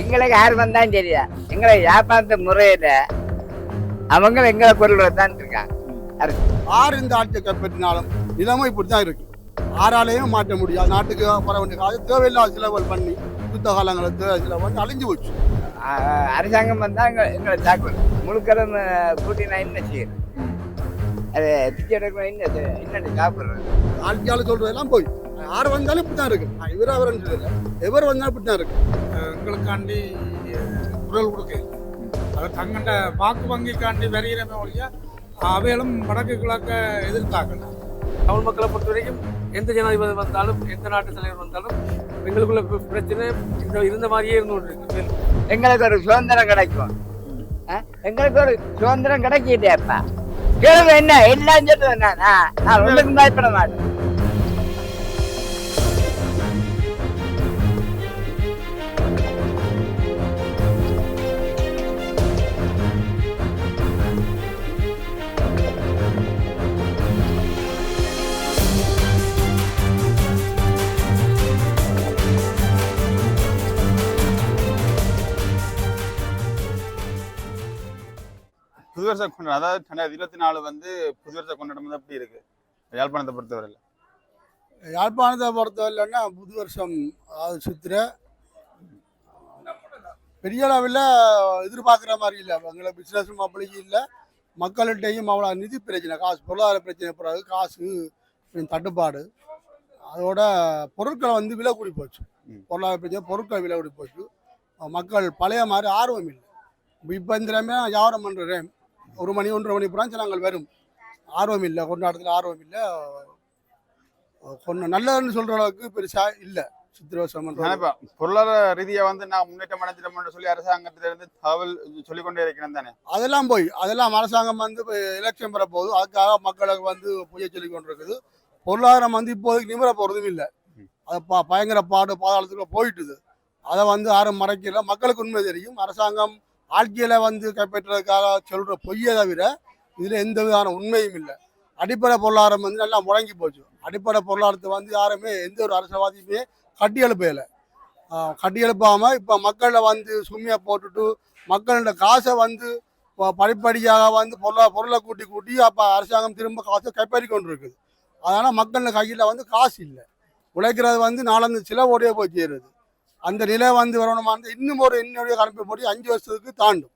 எங்களுக்கு யார் வந்தாலும் சரியா? எங்களை வியாபாரத்து முறையில அவங்க எங்களை பொருள் தான் இருக்காங்க. ஆறு இந்த ஆட்சியை கைப்பற்றினாலும் நிலைமை இப்படி தான் இருக்கு. ஆறாலையும் மாற்ற முடியாது. நாட்டுக்கு வர வேண்டிய காசு தேவையில்லாத செலவுகள் பண்ணி யுத்த காலங்களில் தேவை செலவு பண்ணி அழிஞ்சு போச்சு. அரசாங்கம் வந்தா எங்க எங்களை தாக்குவது முழுக்கடன் கூட்டி நான் என்ன செய்யறேன் அது பிச்சை எடுக்கணும் என்ன என்னன்னு சாப்பிடுறது? ஆட்சியாளர் சொல்றதெல்லாம் போய். யார் வந்தாலும் இப்படி தான் இருக்கு. நான் இவர் சொல்லல எவர் வந்தாலும் இப்படி தான் இருக்கு எங்களுக்காண்டி குரல் கொடுக்க. அது தங்கண்ட வாக்கு வங்கிக்காண்டி வருகிறமே ஒழிய அவைகளும் வடக்கு கிழக்க எதிர்த்தாக்கணும் தமிழ் மக்களை பொறுத்த வரைக்கும் எந்த ஜனாதிபதி வந்தாலும் எந்த நாட்டு தலைவர் வந்தாலும் எங்களுக்குள்ள பிர- பிரச்சனை இந்த இருந்த மாதிரியே இருந்து எங்களுக்கு ஒரு சுதந்திரம் கிடைக்கும்? எங்களுக்கு ஒரு சுதந்திரம் கிடைக்கிட்டேப்பா கேளுங்க என்ன? எல்லாம் சொல்லுவேன் நான். நான் ஒன்றுக்கும் பயப்பட மாட்டேன். புதுவருஷ கொண்டாடம் அதாவது ரெண்டாயிரத்தி இருபத்தி நாலு வந்து புதுவருஷ கொண்டாடம் வந்து எப்படி இருக்கு. யாழ்ப்பாணத்தை பொறுத்தவரையில். யாழ்ப்பாணத்தை பொறுத்தவரையிலன்னா புது வருஷம் அதாவது சித்திரை. பெரிய அளவில் எதிர்பார்க்குற மாதிரி இல்லை. எங்களை பிஸ்னஸும் அப்படி இல்லை. மக்கள்கிட்டையும் அவ்வளோ நிதி பிரச்சனை காசு பொருளாதார பிரச்சனை பிறகு காசு தட்டுப்பாடு. அதோட பொருட்களை வந்து விலை கூடி போச்சு. பொருளாதார பிரச்சனை பொருட்கள் விலை கூடி போச்சு. மக்கள் பழைய மாதிரி ஆர்வம் இல்லை. இப்போ இந்த நேரமே வியாபாரம் பண்ணுறேன் ஒரு மணி ஒன்றரை மணி பிரான்ச்சு நாங்கள் வரும். ஆர்வம் இல்லை கொண்டாட்டத்தில் ஆர்வம் இல்லை. கொஞ்சம் நல்லதுன்னு சொல்கிற அளவுக்கு பெருசாக இல்லை. பொருளாதார ரீதியா வந்து நான் முன்னேற்றம் அடைஞ்சிட்டோம்னு சொல்லி அரசாங்கத்துல இருந்து தகவல் சொல்லிக்கொண்டே இருக்கிறேன் தானே? அதெல்லாம் போய் அதெல்லாம் அரசாங்கம் வந்து எலெக்ஷன் பெற போகுது அதுக்காக மக்களுக்கு வந்து பொய்ய சொல்லி கொண்டிருக்குது பொருளாதாரம் வந்து இப்போதைக்கு நிமிர போகிறதும் இல்லை. அது பா பயங்கர பாடு பாதாளத்துக்குள்ள போயிட்டுது. அதை வந்து யாரும் மறைக்கல. மக்களுக்கு உண்மை தெரியும். அரசாங்கம் ஆட்சியில் வந்து கைப்பற்றுறதுக்காக சொல்கிற பொய்யை தவிர இதில் எந்த விதமான உண்மையும் இல்லை. அடிப்படை பொருளாதாரம் வந்து நல்லா முடங்கி போச்சு. அடிப்படை பொருளாதாரத்தை வந்து யாருமே எந்த ஒரு அரசியல்வாதியுமே கட்டி எழுப்பல கட்டி எழுப்பாமல் இப்போ மக்களை வந்து சும்மியா போட்டுட்டு மக்களோட காசை வந்து படிப்படியாக வந்து பொருளா பொருளை கூட்டி கூட்டி அப்போ அரசாங்கம் திரும்ப காசை கைப்பற்றி கொண்டு இருக்குது அதனால் மக்களோட கையில் வந்து காசு இல்லை. உழைக்கிறது வந்து நாலஞ்சு சிலவோடைய போய் சேருது. அந்த நிலை வந்து வரணுமா. இருந்தா இன்னும் ஒரு என்னுடைய கணக்கு போட்டு அஞ்சு வருஷத்துக்கு தாண்டும்.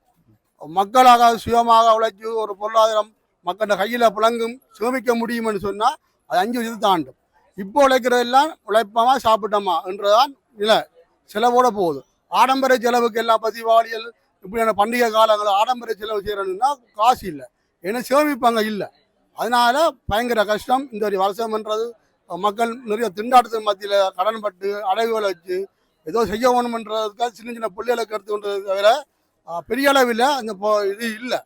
மக்களாக சுயமாக உழைச்சி ஒரு பொருளாதாரம் மக்களோட கையில் புழங்கும் சேமிக்க முடியும்னு சொன்னால் அது அஞ்சு வருஷத்துக்கு தாண்டும். இப்போ உழைக்கிறதெல்லாம் உழைப்பமா சாப்பிட்டோமா என்றதான் நிலை. செலவோட போகுது. ஆடம்பர செலவுக்கு எல்லாம் பதிவாளிகள் இப்படியான பண்டிகை காலங்கள் ஆடம்பர செலவு செய்யறதுன்னா காசு இல்லை. ஏன்னா சேமிப்பாங்க இல்லை. அதனால பயங்கர கஷ்டம். இந்த ஒரு வருஷம்ன்றது மக்கள் நிறைய திண்டாட்டத்தின் மத்தியில் கடன் பட்டு அடைவுகளை வச்சு ஏதோ செய்ய வேணுமன்றதுக்காக சின்ன சின்ன பிள்ளைகளுக்கு எடுத்து கொண்டது தவிர பெரிய அளவில் அந்த இது இல்லை.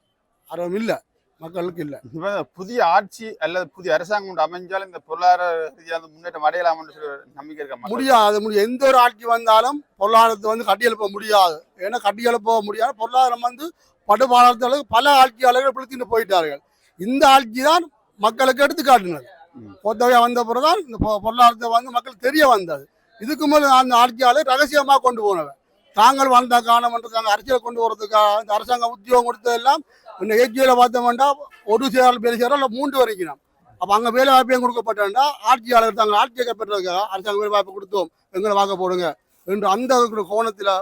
ஆர்வம் இல்லை. மக்களுக்கு இல்லை. இப்போ புதிய ஆட்சி அல்லது புதிய அரசாங்கம் ஒன்று அமைஞ்சால் இந்த பொருளாதார ரீதியாக முன்னேற்றம் அடையலாம்னு சொல்லி நம்பிக்கை இருக்க. முடியாது முடியும் எந்த ஒரு ஆட்சி வந்தாலும் பொருளாதாரத்தை வந்து கட்டியெழுப்ப முடியாது. ஏன்னா கட்டியெழுப்ப முடியாது. பொருளாதாரம் வந்து படுபாளத்தில் பல ஆட்சியாளர்கள் பிடித்துட்டு போயிட்டார்கள். இந்த ஆட்சி தான் மக்களுக்கு எடுத்து காட்டினது ம். பொத்தவையா வந்த பிறகுதான் இந்த பொருளாதாரத்தை வந்து மக்களுக்கு தெரிய வந்தது. இதுக்கு மேலே அந்த ஆட்சியாளர் ரகசியமாக கொண்டு போனவன் தாங்கள் வந்த காலம் நாங்கள் அரசியலை அரசியல் கொண்டு வரதுக்காக இந்த அரசாங்க உத்தியோகம் கொடுத்ததெல்லாம் இந்த ஏஜியில் பார்த்தோம்னா ஒரு சேரல் வேலை சேரல் இல்லை மூன்று வரைக்கும் அப்போ அங்கே வேலை வாய்ப்பையும் கொடுக்கப்பட்டா ஆட்சியாளர் தாங்கள் ஆட்சியை கைப்பற்றதுக்காக அரசாங்க வேலை வாய்ப்பு கொடுத்தோம். எங்களை வாங்க போடுங்க என்று அந்த கோணத்தில்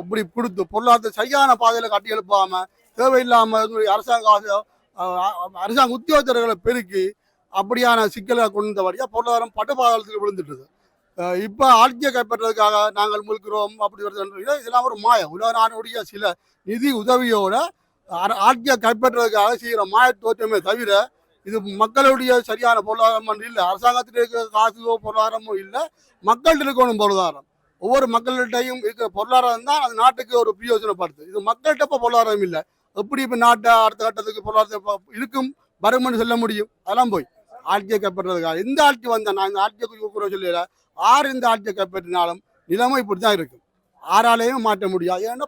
இப்படி கொடுத்து பொருளாதாரத்தை சரியான பாதையில் கட்டி எழுப்பாமல் தேவையில்லாமல் அரசாங்க அரசாங்க உத்தியோகத்தர்களை பெருக்கி அப்படியான சிக்கலை கொண்டு வந்தபடியாக பொருளாதாரம் பட்டுப்பாதத்துக்கு விழுந்துட்டுது இப்போ ஆட்சியை கைப்பற்றதுக்காக நாங்கள் முழுக்கிறோம் அப்படி வருது இதெல்லாம் ஒரு மாயம். உலக நாடுடைய சில நிதி உதவியோட ஆட்சியை கைப்பற்றுறதுக்காக செய்கிற மாய தோற்றமே தவிர இது மக்களுடைய சரியான பொருளாதாரம் இல்லை. அரசாங்கத்தில் இருக்கிற காசோ பொருளாதாரமோ இல்லை. மக்கள்கிட்ட இருக்கணும் பொருளாதாரம். ஒவ்வொரு மக்கள்கிட்டையும் இருக்கிற பொருளாதாரம் தான் அது நாட்டுக்கு ஒரு பிரயோஜனப்படுது இது மக்கள்கிட்ட இப்போ பொருளாதாரம் இல்லை. எப்படி இப்போ நாட்டை அடுத்த கட்டத்துக்கு பொருளாதாரம் இருக்கும்? வரும்னு சொல்ல முடியும். அதெல்லாம் போய். ஆட்சியை கைப்பற்றுறதுக்காக இந்த ஆட்சி வந்தேன் நான் இந்த ஆட்சியை கூற சொல்லல. ஆறு இந்த ஆட்சியை கைப்பற்றினாலும் நிலைமை இப்படி தான் இருக்கும். ஆறாலையும் மாற்ற முடியாது. ஏன்னா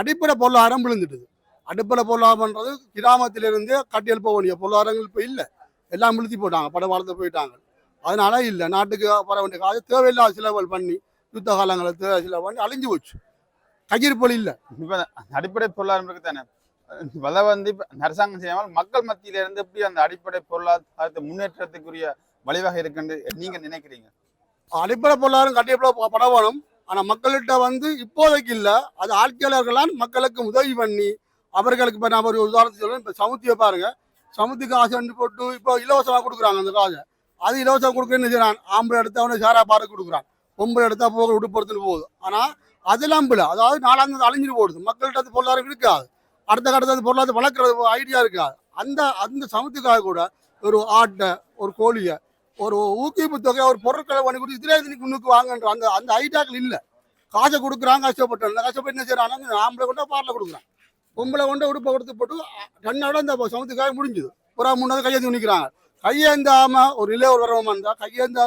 அடிப்படை பொருளாதாரம் விழுந்துட்டுது அடிப்படை பொருளாதாரம்ன்றது கிராமத்திலிருந்தே கட்டியெழுப்ப வேண்டிய பொருளாதாரங்கள் இப்போ இல்லை. எல்லாம் விழுத்தி போட்டாங்க படம் வளர்த்து போயிட்டாங்க. அதனால இல்லை. நாட்டுக்கு வர வேண்டிய காசு தேவையில்லாத செலவுகள் பண்ணி யுத்த காலங்களில் செலவு பண்ணி அழிஞ்சு போச்சு. கையிருப்பல் இல்லை. இப்போ அந்த அடிப்படை பொருளாதாரம் இருக்குது தானே வலை வந்து அரசாங்கம் செய்யாமல் மக்கள் மத்தியில இருந்து எப்படி அந்த அடிப்படை பொருளாதாரத்தை முன்னேற்றத்துக்குரிய வழிவகை இருக்குன்னு நீங்க நினைக்கிறீங்க? அடிப்படை பொருளாதாரம் கட்டியப்பட பட வேணும் ஆனால் மக்கள்கிட்ட வந்து இப்போதைக்கு இல்லை. அது ஆட்சியாளர்களால் மக்களுக்கு உதவி பண்ணி அவர்களுக்கு இப்போ நான் ஒரு உதாரணத்துக்கு சொல்லுவேன் இப்போ சமுத்தியை பாருங்க. சமுத்திக்கு ரெண்டு போட்டு இப்போ இலவசமாக கொடுக்குறாங்க அந்த காசை. அது இலவசம் கொடுக்குறேன்னு செய்யறான்? ஆம்பளை எடுத்தா அவனை சாரா பாரு கொடுக்குறான். பொம்பளை எடுத்தா போக உடுப்படுத்துன்னு போகுது. ஆனால் அதெல்லாம் இல்லாமல் அதாவது நாலாந்தது அழிஞ்சிட்டு போடுது மக்கள்கிட்ட அது பொருளாதாரம் இருக்காது. அடுத்த கட்டத்தில் பொருளாதார வளர்க்குறது ஐடியா இருக்காது அந்த அந்த சமத்துக்காக கூட ஒரு ஆட்டை ஒரு கோழியை ஒரு ஊக்குவிப்பு தொகை ஒரு பொருட்களை பண்ணி கொடுத்து இதிலே இன்னைக்கு முன்னுக்கு வாங்கன்ற அந்த அந்த ஐடியாக்கள் இல்லை. காசை கொடுக்குறாங்க கஷ்டப்பட்டு அந்த கஷ்டப்பட்டு என்ன செய்யறாங்க ஆம்பளை கொண்டா பாட்டில் கொடுக்குறான் பொம்பளை கொண்டு உடுப்பை கொடுத்து போட்டு ரெண்டோட அந்த சமத்துக்காக முடிஞ்சுது. புறா மூணாவது கையேந்தி நிற்கிறாங்க கையேந்தாமல் ஒரு இல்லை ஒரு வரவமா இருந்தால் கையேந்த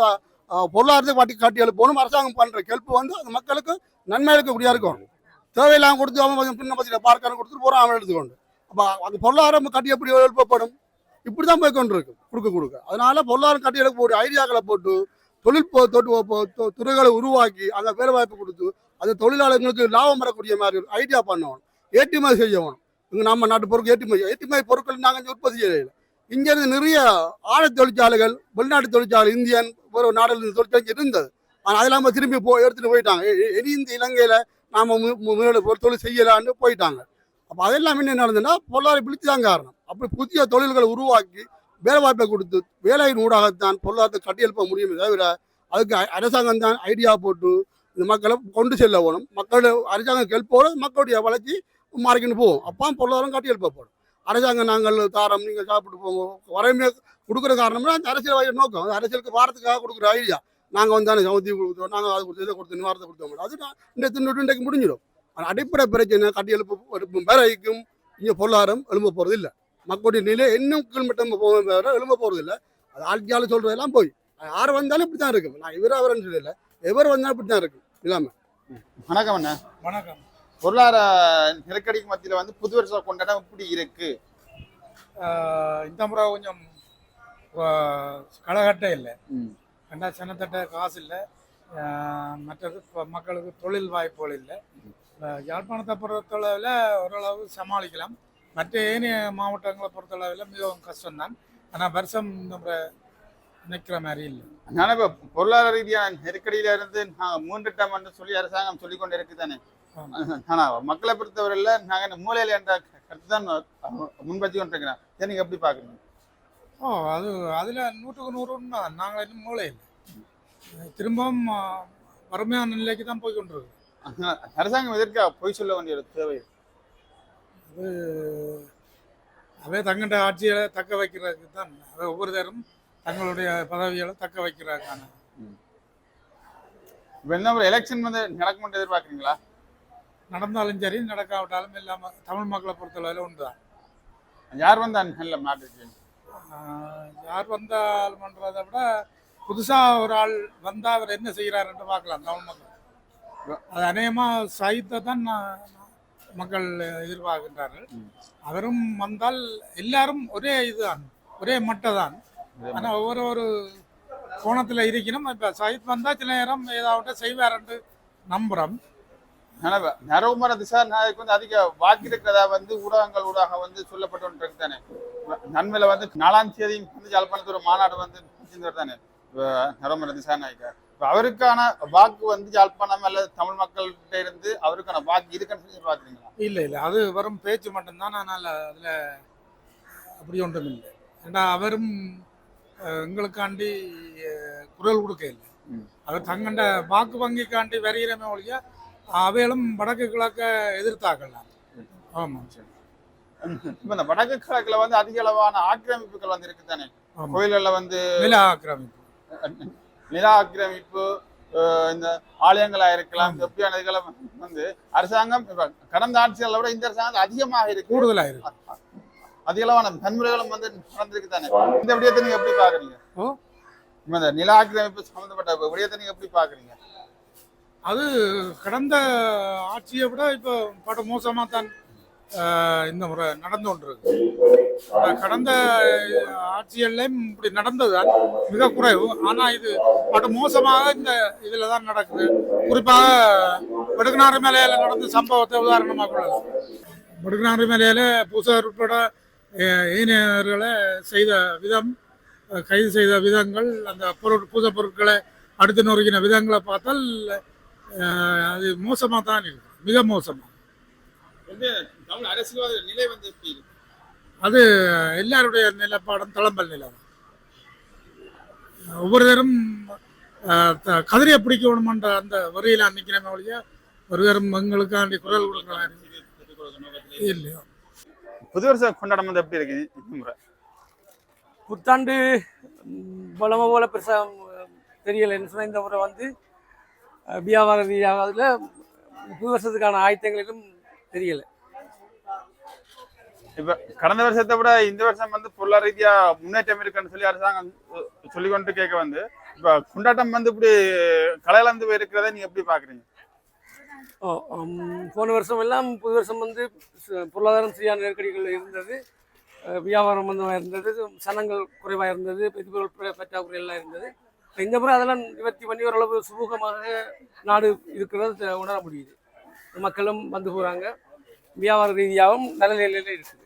பொருளாதாரத்தை காட்டி காட்டி எழுப்பணும் அரசாங்கம் பண்ணுற கெல்ப்பு வந்து அந்த மக்களுக்கு நன்மை இருக்கக்கூடியா இருக்கும். தேவையில்லாமல் கொடுத்து அவன் கொஞ்சம் பின்ன பத்தியில் பார்க்கணும் கொடுத்துட்டு போகிறான் அவன் எடுத்துக்கொண்டு. அப்போ அந்த பொருளாதாரம் கட்டி எப்படி எழுப்பப்படும்? இப்படி தான் போய் கொண்டு கொடுக்க கொடுக்க அதனால பொருளாதாரம் கட்டி எழுப்பக்கூடிய ஐடியாக்களை போட்டு தொழில் போ- தொட்டு தொ- துறைகளை உருவாக்கி அந்த வேலை வாய்ப்பு கொடுத்து அந்த தொழிலாளர்களுக்கு லாபம் வரக்கூடிய மாதிரி ஐடியா பண்ணணும். ஏற்றுமதி செய்யணும். இங்கே நம்ம நாட்டு பொருட்கள் ஏற்றுமதி ஏற்றுமதி பொருட்கள் நாங்கள் இங்கே உற்பத்தி செய்யல இங்கேருந்து நிறைய ஆழ தொழிற்சாலைகள் வெளிநாட்டு தொழிற்சாலை இந்தியன் ஒரு நாடுகள் தொழிற்சாலை இருந்தது. ஆனால் அதெல்லாம் திரும்பி போ எடுத்துட்டு போயிட்டாங்க. இனி இந்த இலங்கையில் நாம் முதல்ல தொழில் செய்யலான்னு போயிட்டாங்க. அப்போ அதெல்லாம் என்ன நடந்ததுன்னா பொருளாதார பிடிச்சி தான் காரணம். அப்படி புதிய தொழில்களை உருவாக்கி வேலை வாய்ப்பை கொடுத்து வேலையின் ஊடாகத்தான் பொருளாதாரத்தை கட்டியெழுப்ப முடியுமே தவிர அதுக்கு அரசாங்கம் தான் ஐடியா போட்டு இந்த மக்களை கொண்டு செல்ல வேணும். மக்களோட அரசாங்கம் கெல்ப்போடு மக்களுடைய வளர்ச்சி மாறிக்கின்னு போகும். அப்போ பொருளாதாரம் கட்டியெழுப்பப்படும். அரசாங்கம் நாங்கள் தாரம் நீங்கள் சாப்பிட்டு போவோம் வரையுமே கொடுக்குற காரணம்னா அந்த அரசியல் நோக்கம். அந்த அரசியலுக்கு வாரத்துக்காக கொடுக்குற ஐடியா நாங்கள் வந்து தானே சவுதி கொடுத்தோம் நாங்கள் அது கொடுத்து இதை கொடுத்து நிவாரத்தை கொடுத்தோம் அது இந்த தின்னு இன்றைக்கு முடிஞ்சிடும். ஆனால் அடிப்படை பிரச்சனை கட்டியெழுப்பு எழுப்பும் வேலைக்கும் இங்கே பொருளாதாரம் எழும்ப போகிறது இல்லை. மக்களுடைய நிலை இன்னும் கீழ்மட்டம் போகும் தவிர எழும்ப போகிறது இல்லை. அது ஆட்சியால் சொல்றதெல்லாம் போய். யார் வந்தாலும் இப்படி தான் இருக்கும். நான் இவர் அவர்னு சொல்லல. எவர் வந்தாலும் இப்படி தான் இருக்கும். இல்லாம. வணக்கம் அண்ணா. வணக்கம். பொருளாதார நெருக்கடிக்கு மத்தியில வந்து புது வருஷ கொண்டாட்டம் இப்படி இருக்கு? இந்த முறை கொஞ்சம் களகட்டை இல்லை. ம். ரெண்டா சின்னத்தட்ட காசு இல்லை. மற்றது மக்களுக்கு தொழில் வாய்ப்புகள் இல்லை. யாழ்ப்பாணத்தை பொறுத்தளவில் ஓரளவு சமாளிக்கலாம். மற்ற ஏனைய மாவட்டங்களை பொறுத்தளவில் மிகவும் கஷ்டம்தான். ஆனால் வருஷம் முறை நிற்கிற மாதிரி இல்லை. அதனால இப்ப பொருளாதார ரீதியான நெருக்கடியில இருந்து நாங்க மூன்றுட்டம் என்று சொல்லி அரசாங்கம் சொல்லிக் கொண்டு இருக்கு தானே ஆனா மக்களை பொறுத்தவரையில நாங்க இந்த மூலையில என்ற கருத்து தான் முன்பற்றி கொண்டிருக்கிறோம். இதை நீங்க எப்படி பாக்குறீங்க? ஓ அது அதில் நூற்றுக்கு நூறு உண்மை நாங்கள் இன்னும் மூளை இல்லை. திரும்பவும் வறுமையான நிலைக்கு தான் போய் கொண்டிருக்கு அரசாங்கம் எதற்கா பொய் சொல்ல வேண்டிய தேவை? அது அவே தங்கண்ட ஆட்சியை தக்க வைக்கிறதுக்கு தான். அவை ஒவ்வொருத்தரும் தங்களுடைய பதவிகளை தக்க வைக்கிறாங்க இப்ப என்ன ஒரு எலெக்ஷன் வந்து நடக்கும் எதிர்பார்க்குறீங்களா? நடந்தாலும் சரி நடக்காவிட்டாலும் இல்லாமல் தமிழ் மக்களை பொறுத்தளவில் உண்டு தான் யார் வந்தா நல்ல மாற்று யார் வந்தால் பண்ணுறதை விட புதுசாக ஒரு ஆள் வந்தால் அவர் என்ன செய்கிறாருன்னு பார்க்கலாம். தமிழ் மக்கள். அது அநேகமாக சாகித்தை தான் மக்கள் எதிர்பார்க்கின்றார்கள். அவரும் வந்தால் எல்லாரும் ஒரே இதுதான் ஒரே மட்டை தான் ஆனால் ஒவ்வொரு ஒரு கோணத்தில் இருக்கணும். இப்போ சயித் வந்தால் சில நேரம் ஏதாவது செய்வாருன்னு நம்புகிறோம் ஆனா இப்ப நரவுமர திசா நாயக்கு வந்து அதிக வாக்கு இருக்கிறதா வந்து ஊடகங்கள் ஊடாக வந்து சொல்லப்பட்டு தானே. நன்மையில வந்து நாலாம் தேதி வந்து ஒரு மாநாடு வந்து தானே நரவுமர திசா நாயக்கா இப்ப அவருக்கான வாக்கு வந்து யாழ்ப்பாணம் அல்லது தமிழ் மக்கள்கிட்ட இருந்து அவருக்கான வாக்கு இருக்குன்னு சொல்லி பாக்குறீங்களா? இல்லை இல்லை. அது வெறும் பேச்சு மட்டும்தான். ஆனால் அதில் அப்படி ஒன்றும் இல்லை. ஏன்னா அவரும் எங்களுக்காண்டி குரல் கொடுக்க இல்லை. அவர் தங்கண்ட வாக்கு வங்கிக்காண்டி வரிகிறமே ஒழிய அவைகளும் வடக்கு கிழக்க எதிர்த்தாக்கலாம் ஆமாம் இப்ப இந்த வடக்கு கிழக்குல வந்து அதிக அளவான ஆக்கிரமிப்புகள் வந்து இருக்கு தானே கோயில்கள்ல வந்து நில ஆக்கிரமிப்பு. நில ஆக்கிரமிப்பு இந்த ஆலயங்களா இருக்கலாம் எப்படியான இதெல்லாம் வந்து அரசாங்கம் கடந்த ஆட்சிகளை விட இந்த அரசாங்கம் அதிகமாக இருக்கு. கூடுதலாக இருக்கு. அதிக அளவான வன்முறைகளும் வந்து நடந்திருக்கு தானே? இந்த விடயத்தை நீங்க எப்படி பாக்குறீங்க இந்த நில ஆக்கிரமிப்பு சம்பந்தப்பட்ட விடயத்தை நீங்க எப்படி பாக்குறீங்க அது கடந்த ஆட்சியை விட இப்போ பட மோசமாக தான் இந்த முறை நடந்து கொண்டிருக்கு. கடந்த ஆட்சியெல்லாம் இப்படி நடந்ததுதான் மிக குறைவு. ஆனால் இது படு மோசமாக இந்த இதில் தான் நடக்குது. குறிப்பாக வெடுக்குநாறு மேலையில் நடந்த சம்பவத்தை உதாரணமாக கொள்ளலாம். வெடுக்குநாறு மேலையில் பூசகர் உட்பட இளைஞர்களை செய்த விதம் கைது செய்த விதங்கள் அந்த பொருள் பூச பொருட்களை அடுத்து நொறுக்கின விதங்களை பார்த்தால் அது மோசமாக தான் இருக்கு. மிக மோசமாக அது எல்லாருடைய நிலப்பாடும் தளம்பல் நிலை ஒவ்வொருத்தரும் கதிரையை பிடிக்கணுமன்ற அந்த வரியில நிற்கிறமே ஒழிய ஒருவரும் எங்களுக்காண்டி குரல் கொடுக்கலாம் இல்லையோ புது வருஷ கொண்டாடம் வந்து எப்படி இருக்கு? இந்த முறை. புத்தாண்டு பலமா போல பெருசா ம், தெரியல. என்ன சொன்னா இந்த முறை வந்து வியாபார ரீதியாக அதில் புது வருஷத்துக்கான ஆயத்தங்களுக்கும் தெரியல. இப்ப கடந்த வருஷத்தை விட இந்த வருஷம் வந்து பொருளாதார ரீதியா முன்னேற்றம் இருக்குன்னு சொல்லி அரசாங்கம் சொல்லி கொண்டு கேட்க வந்து இப்ப கொண்டாட்டம் வந்து இப்படி கலையிலந்து இருக்கிறத நீங்க எப்படி பாக்குறீங்க? ஓ, போன வருஷம் எல்லாம் புது வருஷம் வந்து பொருளாதாரம் சரியான நெருக்கடிகள் இருந்தது. வியாபாரம் மந்தமாக இருந்தது. சனங்கள் குறைவாக இருந்தது. எரிபொருள் ப- பற்றாக்குறை எல்லாம் இருந்தது. இந்த முறை அதெல்லாம் நிவர்த்தி பண்ணி ஓரளவு சுமூகமாக நாடு இருக்கிறது உணர முடியுது. மக்களும் வந்து போகிறாங்க வியாபார ரீதியாகவும் நல்ல நிலையில் இருக்குது.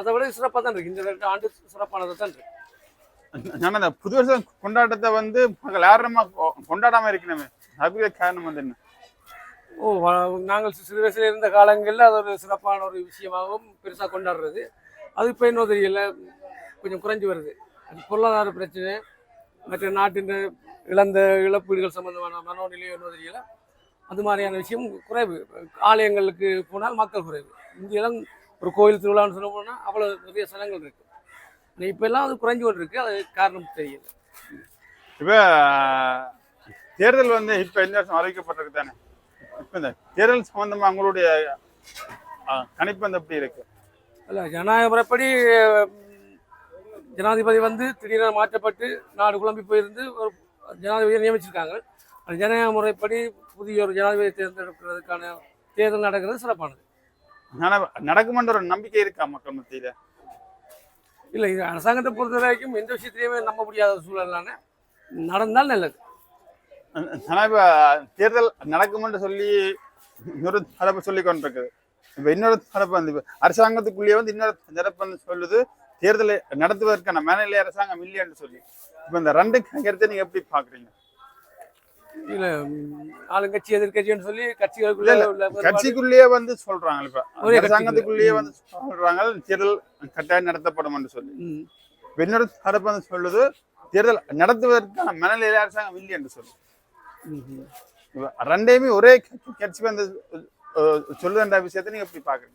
அது, விட சிறப்பாக தான் இருக்குது இந்த ரெண்டு ஆண்டு சிறப்பானதாக தான் இருக்கு. நான் அந்த புது வருஷம் கொண்டாட்டத்தை வந்து மக்கள் யாருமா கொண்டாடாம இருக்கணுமே. அதுக்கு காரணம் வந்து என்ன? ஓ நாங்கள் சிறு வயசுல இருந்த காலங்களில் அது ஒரு சிறப்பான ஒரு விஷயமாகவும் பெருசாக கொண்டாடுறது. அது இப்போ இன்னும் தெரியல. கொஞ்சம் குறைஞ்சு வருது. பொருளாதார பிரச்சனை மற்ற நாட்டின் இழந்த இழப்பீடுகள் சம்பந்தமான மனோநிலை தெரியல. அது மாதிரியான விஷயம் குறைவு. ஆலயங்களுக்கு போனால் மக்கள் குறைவு. இங்கெல்லாம் ஒரு கோயில் திருவிழான்னு சொல்ல போனால் அவ்வளோ நிறைய சனங்கள் இருக்கு. இப்போ எல்லாம் அது குறைஞ்சு கொண்டு இருக்கு அது காரணம் தெரியல. இப்ப தேர்தல் வந்து இப்ப இந்த வருஷம் அறிவிக்கப்பட்டிருக்கு தானே? இப்ப இந்த தேர்தல் சம்பந்தமா உங்களுடைய அஹ், கணிப்பு வந்து எப்படி இருக்கு? அல்ல ஜனநாயக முறைப்படி ஜனாதிபதி வந்து திடீரென மாற்றப்பட்டு நாடு குழம்பி போயிருந்து ஒரு ஜனாதிபதியை நியமிச்சிருக்காங்க. அந்த ஜனநாயக முறைப்படி புதிய ஒரு ஜனாதிபதியை தேர்ந்தெடுக்கிறதுக்கான தேர்தல் நடக்கிறது சிறப்பானது. நடக்குமென்ற ஒரு நம்பிக்கை இருக்கா மக்கள் மத்தியில? இல்லை இது அரசாங்கத்தை பொறுத்த வரைக்கும் எந்த விஷயத்திலையுமே நம்ப முடியாத சூழலான நடந்தால் நல்லது. இப்ப தேர்தல் நடக்குமென்று சொல்லி இன்னொரு தரப்பு சொல்லி கொண்டிருக்குது. இப்ப இன்னொரு தரப்பு வந்து அரசாங்கத்துக்குள்ளேயே வந்து இன்னொரு தரப்பு சொல்லுது தேர்தலை நடத்துவதற்கான மேநிலை அரசாங்கம் இல்லைன்னு சொல்லி இப்ப இந்த ரெண்டு கருத்தை நீங்க எப்படி பாக்குறீங்க இல்லை ஆளுங்கட்சி எதிர்கட்சின்னு சொல்லி கட்சிகளுக்குள்ள கட்சிக்குள்ளேயே வந்து சொல்றாங்க இப்ப. அரசாங்கத்துக்குள்ளேயே வந்து சொல்றாங்க தேர்தல் கட்டாயம் நடத்தப்படும் என்று சொல்லி. தரப்பு வந்து சொல்லுது தேர்தல் நடத்துவதற்கான மனநிலை அரசாங்கம் இல்லை என்று சொல்லி. ரெண்டையுமே ஒரே கட்சி- வந்து சொல்லுதுன்ற விஷயத்தை நீங்க எப்படி பாக்குறீங்க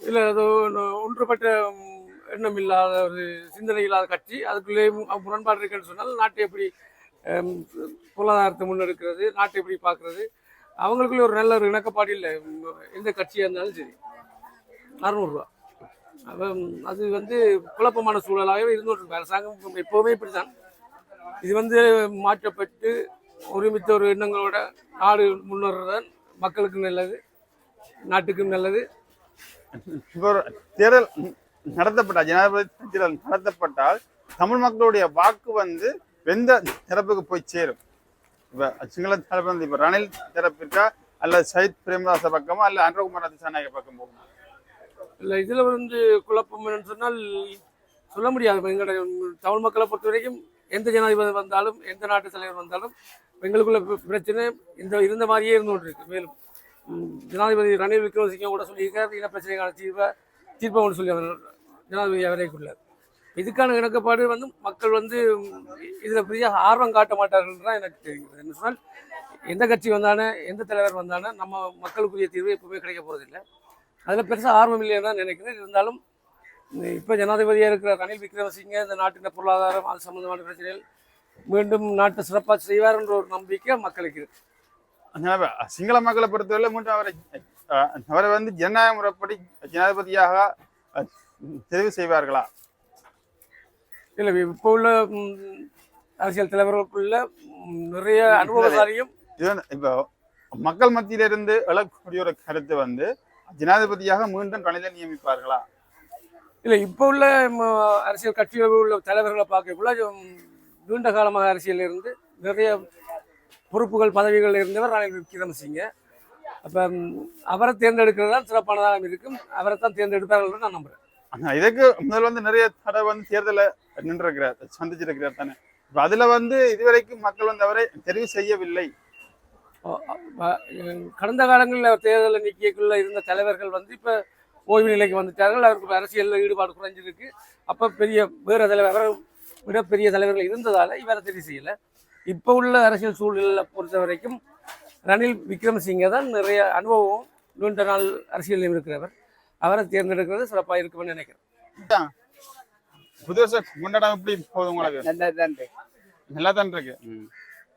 இல்லை அது ஒன்று ஒன்றுபட்ட எண்ணம் இல்லாத ஒரு சிந்தனை இல்லாத கட்சி. அதுக்குள்ளே முரண்பாடு இருக்குன்னு சொன்னால் நாட்டை எப்படி பொருளாதாரத்தை முன்னெடுக்கிறது நாட்டை எப்படி பார்க்கறது அவங்களுக்குள்ளே ஒரு நல்ல ஒரு இணக்கப்பாடு இல்லை. எந்த கட்சியாக இருந்தாலும் சரி. அறநூறுரூவா அது வந்து குழப்பமான சூழலாகவே இருந்துட்டு அரசாங்கம் எப்போவுமே இப்படி தான் இது வந்து மாற்றப்பட்டு ஒருமித்த ஒரு எண்ணங்களோட நாடு முன்னேறதான் மக்களுக்கும் நல்லது நாட்டுக்கும் நல்லது. இப்போ தேர்தல் நடத்தப்பட்டால் ஜனாதிபதி தேர்தல் நடத்தப்பட்டால் தமிழ் மக்களுடைய வாக்கு வந்து எந்த தரப்புக்கு போய் சேரும். இப்போ சிங்கள தரப்பு வந்து இப்போ ரணில் தரப்பிற்கா அல்ல சயித் பிரேமதாச பக்கமா? அல்ல அனுரகுமார் திசாநாயக பக்கம் போகுமா? இல்லை இதில் வந்து குழப்பம் என்னன்னு சொன்னால் சொல்ல முடியாது. எங்களுடைய தமிழ் மக்களை பொறுத்த வரைக்கும் எந்த ஜனாதிபதி வந்தாலும் எந்த நாட்டு தலைவர் வந்தாலும் எங்களுக்குள்ள பிரச்சனை இந்த இருந்த மாதிரியே இருந்து கொண்டு இருக்கு மேலும் ஜனாதிபதி ரணில் விக்ரமசிங்க கூட சொல்லியிருக்கார் இன பிரச்சனைக்கான தீர்வை தீர்ப்பை ஒன்று சொல்லி அவர் ஜனாதிபதி அவரைக்குள்ளார் இதுக்கான இணக்கப்பாடு வந்து மக்கள் வந்து இதில் பெரிய ஆர்வம் காட்ட மாட்டார்கள் தான் எனக்கு தெரியும் என்ன சொன்னால் எந்த கட்சி வந்தானே எந்த தலைவர் வந்தானே நம்ம மக்களுக்குரிய தீர்வு எப்பவுமே கிடைக்க போகிறதில்லை அதில் பெருசாக ஆர்வம் இல்லைன்னு தான் நினைக்கிறேன். இருந்தாலும் இப்போ ஜனாதிபதியாக இருக்கிற ரணில் விக்ரமசிங்க இந்த நாட்டின் பொருளாதாரம் அது சம்பந்தமான பிரச்சனைகள் மீண்டும் நாட்டை சிறப்பாக செய்வார் என்ற ஒரு நம்பிக்கை மக்களுக்கு இருக்கு. சிங்கள மக்களை பொறுத்தவரை மீண்டும் அவரை அவரை வந்து ஜனநாயக முறைப்படி ஜனாதிபதியாக தெரிவு செய்வார்களா? இல்லை இப்போ உள்ள அரசியல் தலைவர்களுக்குள்ள நிறைய அனுபவசாலியும் இப்போ மக்கள் மத்தியில இருந்து எழக்கூடிய ஒரு கருத்து வந்து ஜனாதிபதியாக மீண்டும் ரணிலை நியமிப்பார்களா? இல்லை இப்போ உள்ள அரசியல் கட்சிகள் உள்ள தலைவர்களை பார்க்கக்குள்ள நீண்ட காலமாக அரசியலில் இருந்து நிறைய பொறுப்புகள் பதவிகள் இருந்தவர் ரணில் விக்ரமசிங்க. அப்போ அவரை தேர்ந்தெடுக்கிறது தான் சிறப்பானதாக இருக்கும். அவரை தான் தேர்ந்தெடுப்பார்கள் நான் நம்புறேன். ஆனா இதுக்கு முதல் வந்து நிறைய தடவை வந்து தேர்தல நின்றிருக்கிறார் சந்திச்சிருக்கிறார் தானே. இப்ப அதுல வந்து இதுவரைக்கும் மக்கள் வந்து அவரை தெரிவு செய்யவில்லை. கடந்த காலங்களில் தேர்தலில் எண்ணிக்கைக்குள்ள இருந்த தலைவர்கள் வந்து இப்போ ஓய்வு நிலைக்கு வந்துட்டார்கள். அவருக்கு அரசியலில் ஈடுபாடு குறைஞ்சிருக்கு. அப்போ பெரிய வேறு தலைவர் அவரை விட பெரிய தலைவர்கள் இருந்ததால இவரை தெரிவு செய்யல. இப்போ உள்ள அரசியல் சூழ்நிலை பொறுத்த வரைக்கும் ரணில் விக்ரமசிங்க தான் நிறைய அனுபவம் நீண்ட நாள் அரசியலில் இருக்கிறவர். அவரை தேர்ந்தெடுக்கிறது சிறப்பாக இருக்கும்னு நினைக்கிறேன். புது வருஷம் கொண்டாடம் எப்படி போகுது உங்களுக்கு? நல்லது நன்றி. நல்லா தான் இருக்கு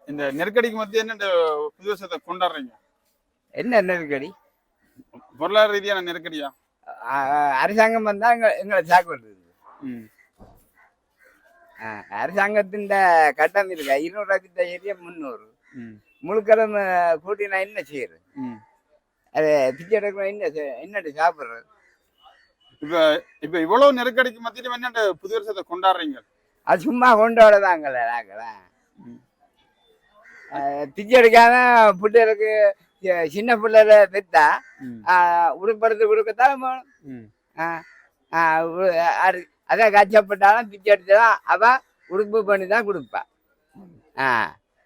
இந்த நெருக்கடிக்கு மத்திய என்ன இந்த புது வருஷத்தை கொண்டாடுறீங்க? என்ன நெருக்கடி? பொருளாதார ரீதியான நெருக்கடியா? அரசாங்கம் வந்தா எங்க எங்களை சாக்கு வருது. அரசாங்கத்தின் கட்டம் இருக்கு இருநூறு ஏரியா முந்நூறு. ம். முழுக்கடம் கூட்டி நான் என்ன செய்யறது? ம். அது பிச்சை எடுக்கணும் என்ன செய்- என்னடி சாப்பிடுறது இப்ப இப்ப இவ்வளவு நெருக்கடிக்கு மத்தியிலும் என்ன இந்த புது வருஷத்தை கொண்டாடுறீங்க அது சும்மா கொண்டு வரதாங்கல்ல நாங்களா ம். பிச்சை எடுக்காம பிள்ளைகளுக்கு சின்ன பிள்ளைல பெத்தா. உடுப்படுத்து கொடுக்கத்தான் வேணும். அதான் கஷ்டப்பட்டாலும் பிச்சை எடுத்தாலும் அவ உடுப்பு பண்ணி தான் கொடுப்பா ஆ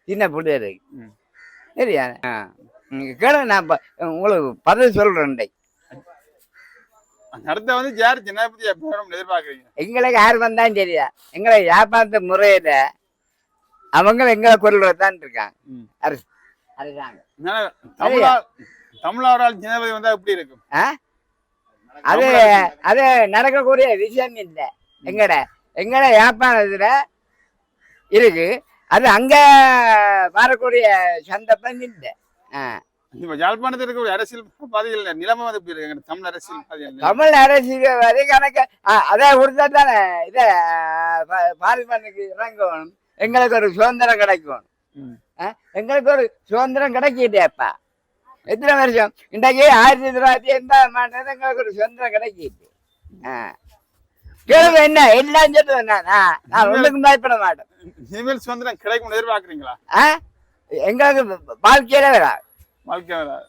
சின்ன பிள்ளைகளுக்கு. சரியா ஆ நீங்க கேளுங்க நான் உங்களுக்கு பதில் சொல்றேன் அடுத்த வந்து யார் ஜனாதிபதி எதிர்பார்க்கறீங்க? எங்களுக்கு யார் வந்தாலும் சரியா. எங்களை வியாபாரத்து முறையில அவங்க எங்களை குரல் தான் இருக்காங்க. அரசு அரசாங்கம். தமிழ்நாடால் ஜனாதிபதி வந்தா எப்படி இருக்கும்? அது அது நடக்கக்கூடிய விஷயம் இல்லை. எங்கட எங்கட வியாபாரத்துல இருக்கு. அது அங்க வரக்கூடிய சந்தர்ப்பம் இல்லை. இப்ப யாழ்ப்பாணத்தில் இருக்க அரசியல் பாதைகள் நிலைமை வந்து இருக்கு? தமிழ் அரசியல் பாதைகள் தமிழ் அரசியல் வரி கணக்கு அதை கொடுத்தா தானே? இதை பார்லிமெண்ட்டுக்கு இறங்கணும். எங்களுக்கு ஒரு சுதந்திரம் கிடைக்கும் எங்களுக்கு ஒரு சுதந்திரம் கிடைக்கிட்டேப்பா எத்தனை வருஷம்? இன்றைக்கு ஆயிரத்தி தொள்ளாயிரத்தி எண்பதாம் ஆண்டு எங்களுக்கு ஒரு சுதந்திரம் கிடைக்கிட்டு. கேளுங்க என்ன? எல்லாம் சொல்லுவேன் நான் நான் ஒன்றுக்கும் பயப்பட மாட்டேன். இனிமேல் சுதந்திரம் கிடைக்கும் எதிர்பார்க்கறீங்களா? ஆ? எங்களுக்கு வாழ்க்கையில வரா வாழ்க்கை வராது.